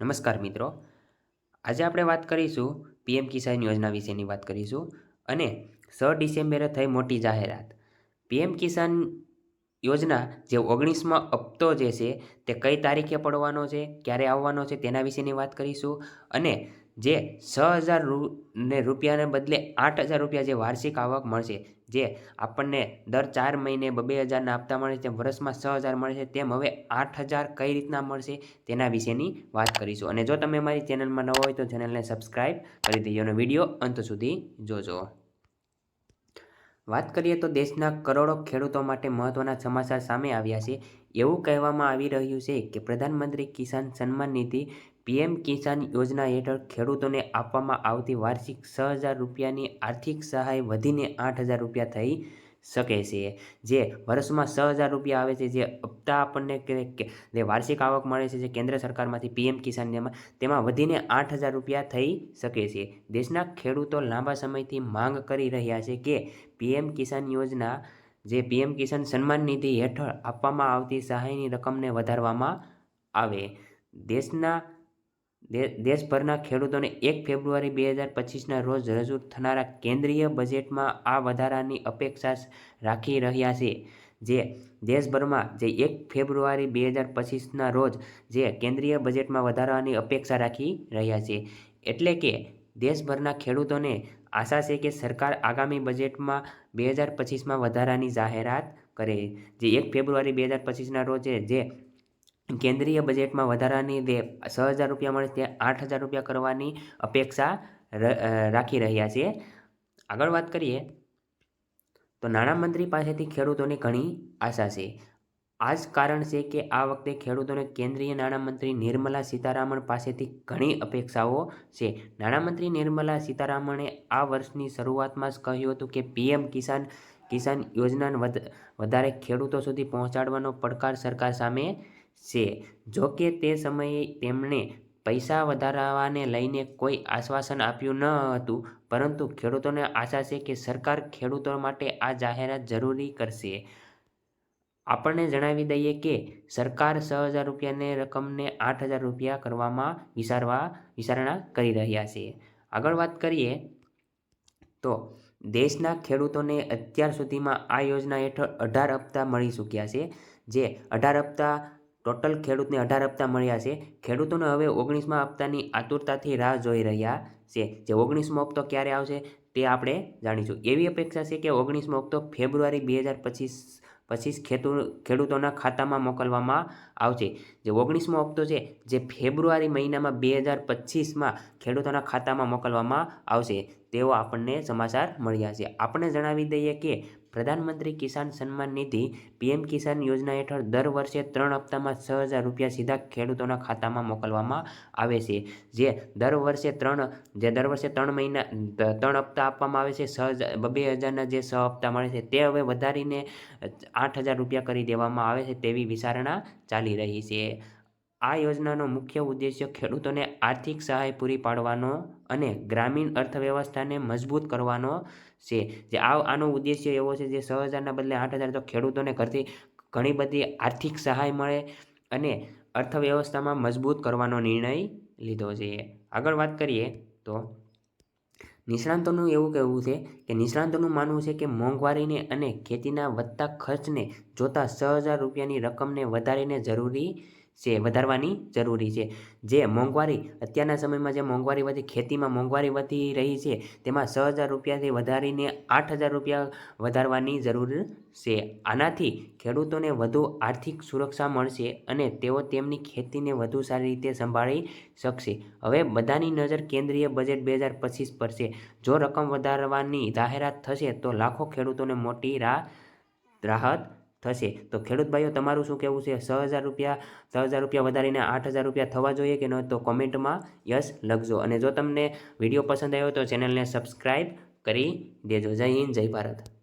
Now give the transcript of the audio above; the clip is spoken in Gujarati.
નમસ્કાર મિત્રો. આજે આપણે વાત કરીશું પીએમ કિસાન યોજના વિશેની વાત કરીશું અને છ ડિસેમ્બરે થઈ મોટી જાહેરાત. પીએમ કિસાન યોજના જે ઓગણીસમાં હપ્તો જે છે તે કઈ તારીખે પડવાનો છે, ક્યારે આવવાનો છે તેના વિશેની વાત કરીશું અને જે છ હજાર ને રૂપિયાને બદલે આઠ હજાર રૂપિયા જે વાર્ષિક આવક મળશે, જે આપણને દર ચાર મહિને બબે હજારના આપતા મળે છે, વર્ષમાં છ હજાર મળે છે, તેમ હવે આઠ હજાર કઈ રીતના મળશે તેના વિશેની વાત કરીશું. અને જો તમે મારી ચેનલમાં નવો હોય તો ચેનલને સબસ્ક્રાઈબ કરી દેજો અને વીડિયો અંત સુધી જોજો. વાત કરીએ તો દેશના કરોડો ખેડૂતો માટે મહત્ત્વના સમાચાર સામે આવ્યા છે. એવું કહેવામાં આવી રહ્યું છે કે પ્રધાનમંત્રી કિસાન સન્માન નિધિ પીએમ કિસાન યોજના હેઠળ ખેડૂતોને આપવામાં આવતી વાર્ષિક છ હજાર રૂપિયાની આર્થિક સહાય વધીને આઠ હજાર રૂપિયા થઈ શકે છે. જે વર્ષમાં છ હજાર રૂપિયા આવે છે, જે હપ્તા આપણને જે વાર્ષિક આવક મળે છે, જે કેન્દ્ર સરકારમાંથી પીએમ કિસાન તેમાં વધીને આઠ હજાર રૂપિયા થઈ શકે છે. દેશના ખેડૂતો લાંબા સમયથી માંગ કરી રહ્યા છે કે પીએમ કિસાન યોજના, જે પીએમ કિસાન સન્માન નિધિ હેઠળ આપવામાં આવતી સહાયની રકમને વધારવામાં આવે. દેશના દેશભરના ખેડૂતોને એક ફેબ્રુઆરી બે હજાર પચીસના રોજ રજૂ થનારા કેન્દ્રીય બજેટમાં આ વધારાની અપેક્ષા રાખી રહ્યા છે. જે દેશભરમાં જે એક ફેબ્રુઆરી બે હજાર પચીસના રોજ જે કેન્દ્રીય બજેટમાં વધારવાની અપેક્ષા રાખી રહ્યા છે. એટલે કે દેશભરના ખેડૂતોને આશા છે કે સરકાર આગામી બજેટમાં બે હજાર પચીસમાં વધારાની જાહેરાત કરે. જે એક ફેબ્રુઆરી બે હજાર પચીસના રોજ જે કેન્દ્રીય બજેટમાં વધારાની જે છ હજાર રૂપિયા મળે તે આઠ હજાર રૂપિયા કરવાની અપેક્ષા રાખી રહ્યા છે આગળ વાત કરીએ તો નાણામંત્રી પાસેથી ખેડૂતોની ઘણી આશા છે. આ જ કારણ છે કે આ વખતે ખેડૂતોને કેન્દ્રીય નાણામંત્રી નિર્મલા સીતારામન પાસેથી ઘણી અપેક્ષાઓ છે. નાણામંત્રી નિર્મલા સીતારામણે આ વર્ષની શરૂઆતમાં જ કહ્યું હતું કે પીએમ કિસાન કિસાન યોજના વધારે ખેડૂતો સુધી પહોંચાડવાનો પડકાર સરકાર સામે છે. જો કે તે સમયે તેમણે પૈસા વધારવાને લઈને કોઈ આશ્વાસન આપ્યું ન હતું, પરંતુ ખેડૂતોને આશા છે કે સરકાર ખેડૂતો માટે આ જાહેરાત જરૂરી કરશે. આપણને જણાવી દઈએ કે સરકાર છ હજાર રૂપિયાની રકમને આઠ હજાર રૂપિયા કરવામાં વિચારવા વિચારણા કરી રહ્યા છે. આગળ વાત કરીએ તો દેશના ખેડૂતોને અત્યાર સુધીમાં આ યોજના હેઠળ અઢાર હપ્તા મળી ચૂક્યા છે, જે અઢાર હપ્તા ટોટલ ખેડૂતને અઢાર હપ્તા મળ્યા છે. ખેડૂતોને હવે ઓગણીસમાં હપ્તાની આતુરતાથી રાહ જોઈ રહ્યા છે. જે ઓગણીસમો હપ્તો ક્યારે આવશે તે આપણે જાણીશું. એવી અપેક્ષા છે કે ઓગણીસમો હપ્તો ફેબ્રુઆરી બે હજાર પચીસ પચીસ ખેતુ, ખેડૂતોના ખાતામાં મોકલવામાં આવશે. જે ઓગણીસમો હપ્તો છે જે ફેબ્રુઆરી મહિનામાં બે હજાર પચીસમાં ખેડૂતોના ખાતામાં મોકલવામાં આવશે. તેવો આપણને સમાચાર મળ્યા છે. આપણે જણાવી દઈએ કે પ્રધાનમંત્રી કિસાન સન્માન નિધિ પીએમ કિસાન યોજના હેઠળ દર વર્ષે ત્રણ હપ્તામાં છ હજાર રૂપિયા સીધા ખેડૂતોના ખાતામાં મોકલવામાં આવે છે. જે દર વર્ષે ત્રણ, જે દર વર્ષે ત્રણ મહિના ત્રણ હપ્તા આપવામાં આવે છે. છ હજાર બે હજારના જે છ હપ્તા મળે છે તે હવે વધારીને આઠ હજાર રૂપિયા કરી દેવામાં આવે છે તેવી વિચારણા ચાલી રહી છે. આ યોજનાનો મુખ્ય ઉદ્દેશ્ય ખેડૂતોને આર્થિક સહાય પૂરી પાડવાનો અને ગ્રામીણ અર્થવ્યવસ્થાને મજબૂત કરવાનો છે. જે આ, આનો ઉદ્દેશ્ય એવો છે જે છ હજારના બદલે આઠ હજાર તો ખેડૂતોને ઘરથી ઘણી બધી આર્થિક સહાય મળે અને અર્થવ્યવસ્થામાં મજબૂત કરવાનો નિર્ણય લીધો છે. આગળ વાત કરીએ તો નિષ્ણાંતોનું એવું કહેવું છે કે નિષ્ણાંતોનું માનવું છે કે મોંઘવારીને અને ખેતીના વધતા ખર્ચને જોતાં છ હજાર રૂપિયાની રકમને વધારીને જરૂરી છે, વધારવાની જરૂરી છે. જે મોંઘવારી, અત્યારના સમયમાં જે મોંઘવારી વધી, ખેતીમાં મોંઘવારી વધી રહી છે, તેમાં છ હજાર રૂપિયાથી વધારીને આઠ હજાર રૂપિયા વધારવાની જરૂર છે. આનાથી ખેડૂતોને વધુ આર્થિક સુરક્ષા મળશે અને તેઓ તેમની ખેતીને વધુ સારી રીતે સંભાળી શકશે. હવે બધાની નજર કેન્દ્રીય બજેટ બે હજાર પચીસ પર છે. જો રકમ વધારવાની જાહેરાત થશે, તો લાખો ખેડૂતોને મોટી રાહ, રાહત થશે. તો ખેડૂત ભાઈઓ, તમારું શું કહેવું છે? છ હજાર રૂપિયા, છ હજાર રૂપિયા વધારીને આઠ હજાર રૂપિયા થવા જોઈએ કે ન? તો કોમેન્ટમાં યસ લખજો. અને જો તમને વીડિયો પસંદ આવ્યો તો ચેનલને સબસ્ક્રાઈબ કરી દેજો. જય હિન્દ, જય ભારત.